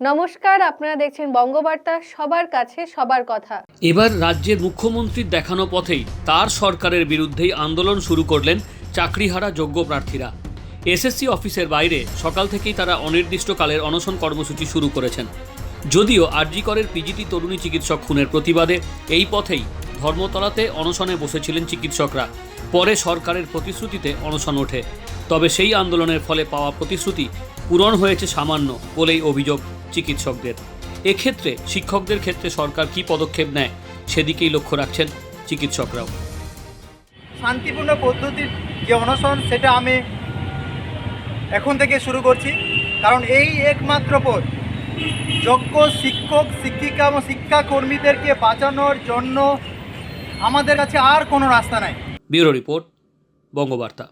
নমস্কার, আপনারা দেখছেন বঙ্গবার্তা, সবার কাছে সবার কথা। এবার রাজ্যের মুখ্যমন্ত্রীর দেখানো পথেই তার সরকারের বিরুদ্ধেই আন্দোলন শুরু করলেন চাকরিহারা যোগ্য প্রার্থীরা। এসএসসি অফিসের বাইরে সকাল থেকেই তারা অনির্দিষ্টকালের অনশন কর্মসূচি শুরু করেছেন। যদিও আরজিকরের পিজিটি তরুণী চিকিৎসক খুনের প্রতিবাদে এই পথেই ধর্মতলাতে অনশনে বসেছিলেন চিকিৎসকরা। পরে সরকারের প্রতিশ্রুতিতে অনশন ওঠে। তবে সেই আন্দোলনের ফলে পাওয়া প্রতিশ্রুতি পূরণ হয়েছে সামান্য বলেই অভিযোগ। চিকিৎসকদের। এক্ষেত্রে শিক্ষকদের ক্ষেত্রে সরকার কী পদক্ষেপ নেয় সেদিকেই লক্ষ্য রাখছেন চিকিৎসকরাও। শান্তিপূর্ণ পদ্ধতির যে অনশন সেটা আমি এখন থেকে শুরু করছি। কারণ এই একমাত্র পথ যোগ্য শিক্ষক শিক্ষিকা এবং শিক্ষাকর্মীদেরকে বাঁচানোর জন্য আমাদের কাছে আর কোনো রাস্তা নাই। Bureau report Bangabarta.